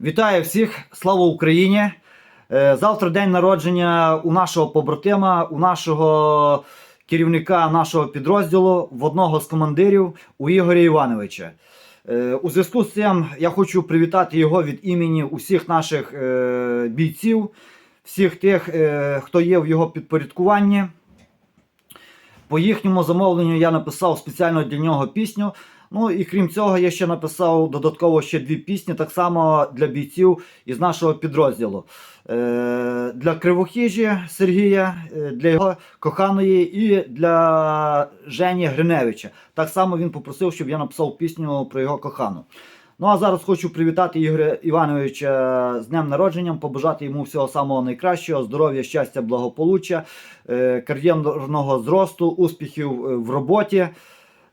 Вітаю всіх! Слава Україні! Е, Завтра день народження у нашого побратима, у нашого керівника нашого підрозділу, в одного з командирів, у Ігоря Івановича. Е, У зв'язку з цим я хочу привітати його від імені усіх наших е, бійців, всіх тих, хто є в його підпорядкуванні. По їхньому замовленню я написав спеціально для нього пісню. Ну і крім цього, я ще написав додатково ще дві пісні, так само для бійців із нашого підрозділу. Е, для Кривохижі Сергія, е, для його коханої і для Жені Гриневича. Так само він попросив, щоб я написав пісню про його кохану. Ну а зараз хочу привітати Ігоря Івановича з днем народженням, побажати йому всього самого найкращого, здоров'я, щастя, благополуччя, е, кар'єрного зросту, успіхів е, в роботі,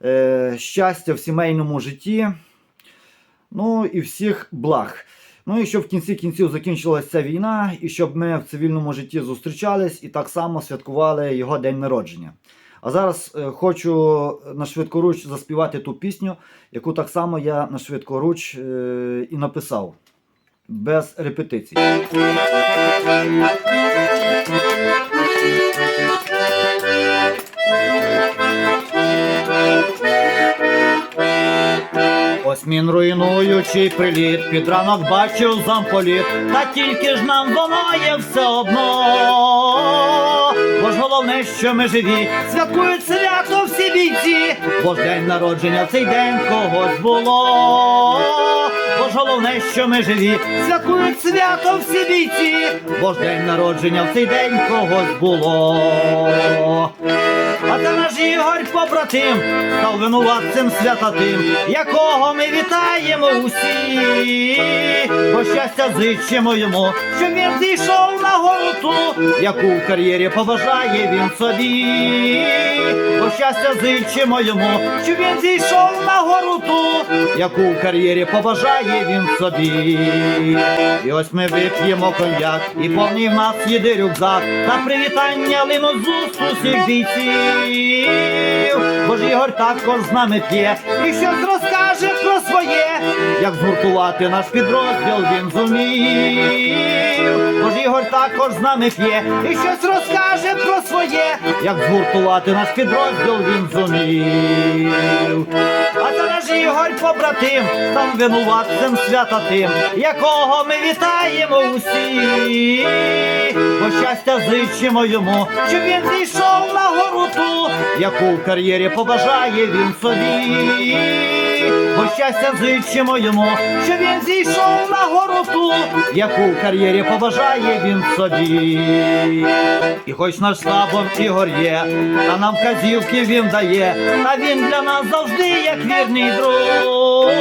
е, щастя в сімейному житті. Ну і всіх благ. Ну і щоб в кінці кінців закінчилася війна, і щоб ми в цивільному житті зустрічались і так само святкували його день народження. А зараз е, хочу на швидкоруч заспівати ту пісню, яку так само я на швидкоруч е, і написав. Без репетицій. Мін руйнуючий приліт, під ранок бачив замполіт, та тільки ж нам воно є все одно. Бо ж головне, що ми живі, святкують свято всі бійці, бо ж день народження цей день когось було. Ж головне, що ми живі, святкують свято всі бійці, бо ж день народження в цей день когось було. А це наш Ігор побратим, став винуватцем свята тим, якого ми вітаємо усі, бо щастя зичимо йому, щоб він зійшов на гору яку в кар'єрі побажає він собі, бо щастя зичимо йому, щоб він зійшов на гору яку в кар'єрі побажає він собі. І ось ми вип'ємо коньяк, і повний в нас їде рюкзак, та привітання уст усіх бійців. Бо ж Ігор також з нами п'є, і щось розкаже про своє, як згуртувати наш підрозділ він зумів. Бо ж Ігор також з нами п'є, і щось розкаже про своє, як згуртувати наш підрозділ він зумів. Ігор побратим, там винуватцем свята тим, якого ми вітаємо усі, бо щастя зичимо йому, щоб він зійшов на гору ту, яку в кар'єрі побажає він собі. Бо щастя зичимо йому, щоб він зійшов на гору ту, яку в кар'єрі побажає він собі. І хоч наш слабом Ігор є, та нам вказівки він дає, та він для нас завжди як вірний друг.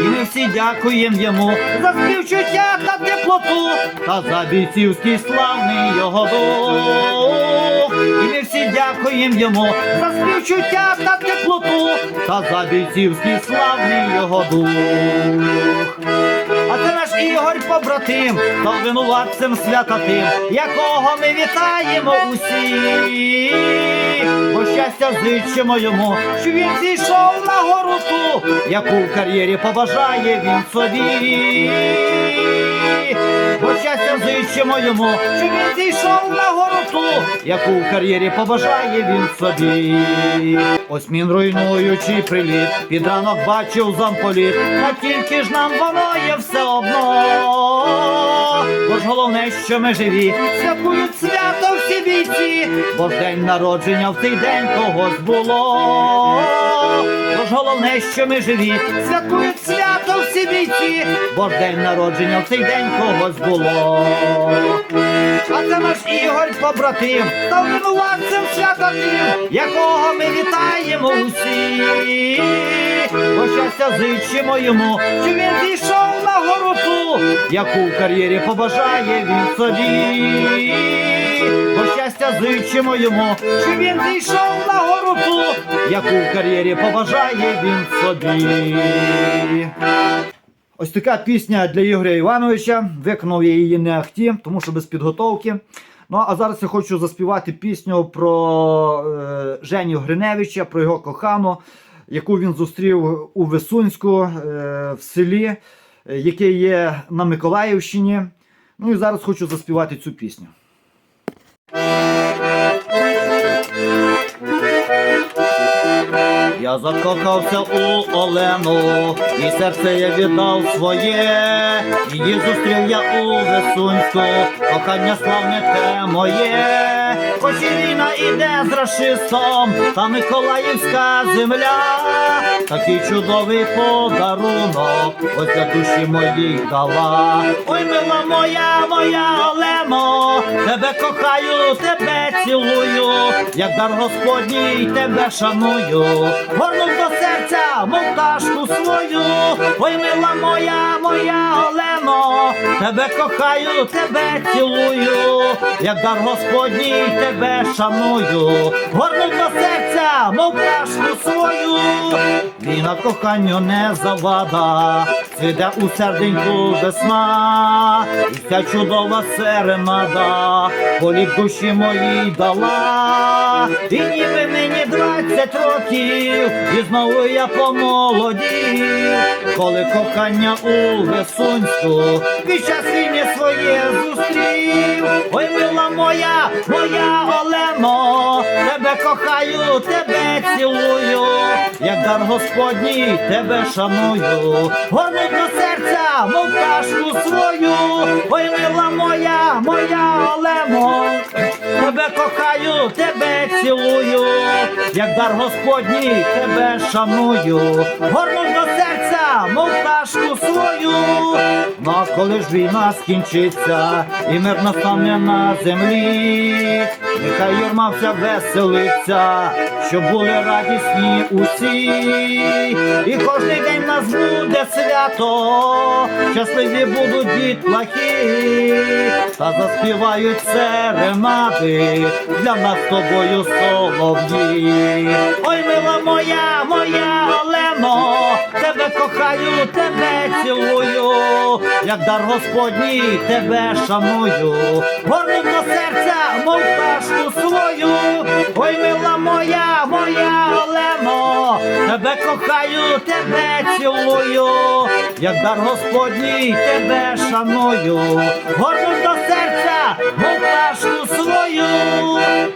І ми всі дякуємо йому за співчуття та теплоту, та за бійцівський славний його дух. І ми всі дякуємо йому за співчуття та теплоту, та за бійцівський славний його дух. А це наш Ігор побратим, та винуватцем свята тим, якого ми вітаємо усі. Бо щастя зичимо йому, що він зійшов на гору ту, яку в кар'єрі побажає він собі. Бо щастя зичимо йому, що він зійшов на гору ту, яку в кар'єрі побажає він собі. Ось мін руйнуючий приліт, під ранок бачив замполіт, та тільки ж нам воно є все одно. Бо ж головне, що ми живі, святкують свято всі бійці, бо ж день народження в цей день когось було. Бо ж головне, що ми живі, святкують свято всі бійці, бо ж день народження в цей день когось було. А це наш Ігор побратим, та винуватцем свята тим, якого ми вітаємо усі. Бо щастя зичимо йому, що він зійшов на гору ту, яку в кар'єрі побажає він собі. Бо щастя зичимо йому, що він зійшов на гору ту, яку в кар'єрі побажає він собі. Ось така пісня для Ігоря Івановича. Виконав я її не ахті, тому що без підготовки. Ну а зараз я хочу заспівати пісню про е, Женю Гриневича, про його кохану, яку він зустрів у Висунську е, в селі. е, який є на Миколаївщині. Ну і зараз хочу заспівати цю пісню. Я закохався у Олену, і серце я віддав своє, її зустрів я у Весунську, кохання славне те моє. Хоч і війна іде з рашистом, та Миколаївська земля, такий чудовий подарунок, ось для душі моїй дала. Ой, мила моя, моя Олено, тебе кохаю, тебе цілую, як дар Господній тебе шаную, горнув до серця, мов пташку свою, ой, мила моя, моя Олено, тебе кохаю, тебе цілую, як дар Господній тебе шаную, горнув до серця, мов пташку свою, війна коханню не завада, цвіде у серденьку весна, і ця чудова серенада, полі душі моїй дала, і ніби мені двадцять років, і знову я помолодів, коли кохання у Весунську під час війни своє зустрів. Ой, мила моя, моя Олено, тебе кохаю, тебе цілую, як дар Господній тебе шаную, горну до серця, мов пташку свою, ой, мила моя, моя Олено, тебе кохаю, тебе цілую, як дар Господній тебе шаную, горну мов свою. А коли ж війна скінчиться, і мир настане на землі, нехай юрма вся веселиться, щоб були радісні усі, і кожний день нас буде свято, щасливі будуть дітлахи, та заспівають серенади для нас тобою солов'ї. Ой, мила моя, моя тебе кохаю, тебе цілую, як дар Господній тебе шаную, горну до серця, мов пташку свою, ой, мила моя, моя Олено, тебе кохаю, тебе цілую, як дар Господній тебе шаную, горну до серця, мов пташку свою.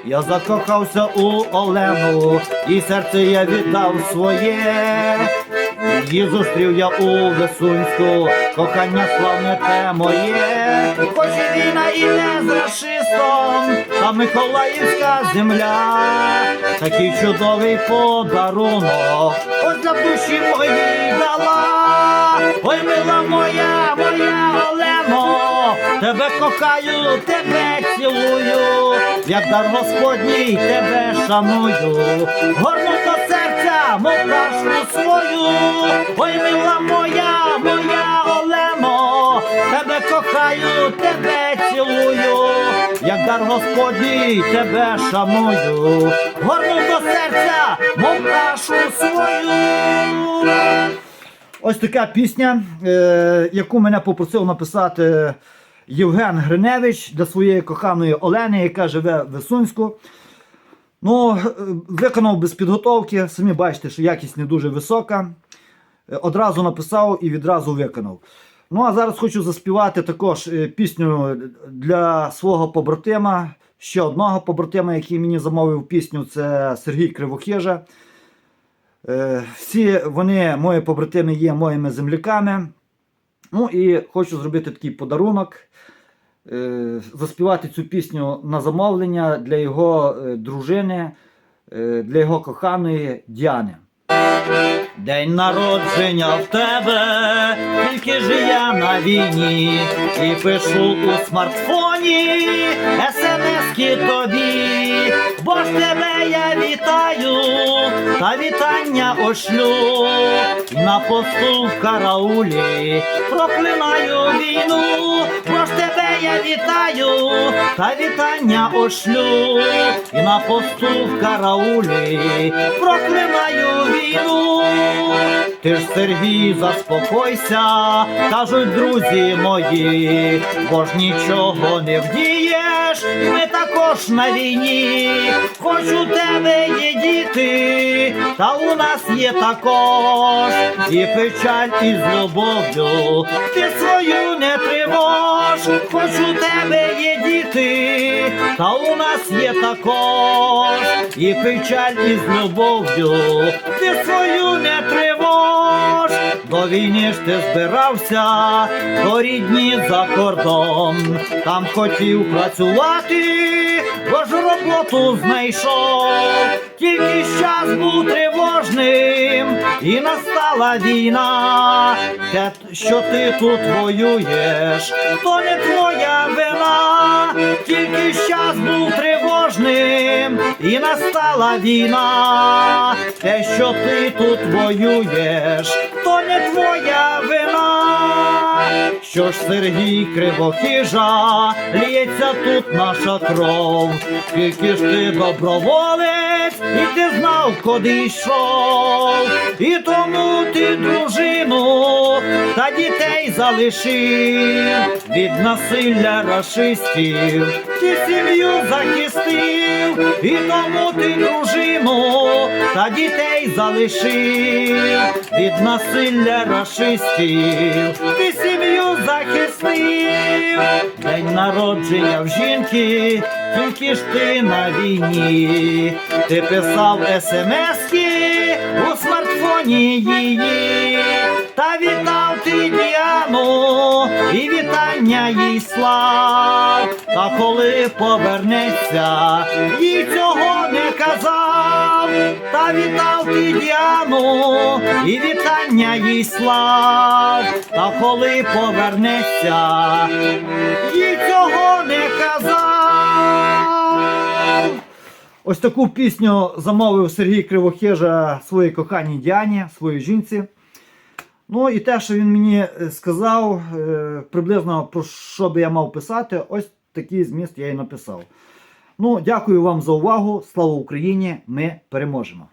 Я закохався у Олену, і серце я віддав своє. Її зустрів я у Весунську, кохання славне те моє, хоч і війна і не з рашистом, та Миколаївська земля, такий чудовий подарунок, ось для душі моїй дала. Ой, мила моя, моя Олено, тебе кохаю, тебе цілую, як дар Господній тебе шаную, горну серця, мов свою, ой, мила моя, моя Олено, тебе кохаю, тебе цілую, як дар Господній тебе шаную, горну до серця, мов пташку свою. Ось така пісня, е, яку мене попросив написати Євген Гриневич для своєї коханої Олени, яка живе в Весунську. Ну, е, виконав без підготовки. Самі бачите, що якість не дуже висока. Е, Одразу написав і відразу виконав. Ну, а зараз хочу заспівати також е, пісню для свого побратима. Ще одного побратима, який мені замовив пісню, це Сергій Кривохижа. Всі вони, мої побратими, є моїми земляками. Ну і хочу зробити такий подарунок. Е, Заспівати цю пісню на замовлення для його е, дружини, е, для його коханої Діани. День народження в тебе, тільки ж я на війні, і пишу у смартфоні смски тобі, бо ж тебе я вітаю, та вітання ошлю, на посту в караулі, проклинаю вітаю, та вітання ошлю, і на посту в караулі проклинаю війну. Ти ж Сергій, заспокойся, кажуть друзі мої, бо ж нічого не вдієш, ми також на війні. Хоч у тебе є діти, та у нас є також і печаль, і з любов'ю. Ти свою не тривож, хоч у тебе є діти, та у нас є також і печаль, і з любов'ю. Ти свою не тривож. До війни ж ти збирався, до рідні за кордон. Там хотів працювати, бо ж роботу знайшов. Тільки час був тривожним, і настала війна. Що ти тут воюєш, то не твоя вина. Тільки час був тривожним, і настала війна. Те, що ти тут воюєш, то не твоя вина. Що ж Сергій Кривохижа, лється тут наша кров, тільки ж ти доброволець, і ти знав, куди йшов, і тому ти дружину та дітей залишив від насилля рашистів, ти сім'ю захистив, і тому ти дружину та дітей залишив від насилля рашистів, ти сім'ю захистив, день народження в жінки, тільки ж ти на війні, ти писав смски у смартфоні її, та вітав ти Діану, і вітання їй слав, та коли повернеться, їй цього не казав, та вітав ти Діану, і вітання їй слав, та коли повернеться, цього не казав. Ось таку пісню замовив Сергій Кривохижа своїй коханій Діані, своїй жінці. Ну і те, що він мені е, сказав, е, приблизно про що би я мав писати, ось такий зміст я і написав. Ну, дякую вам за увагу. Слава Україні! Ми переможемо!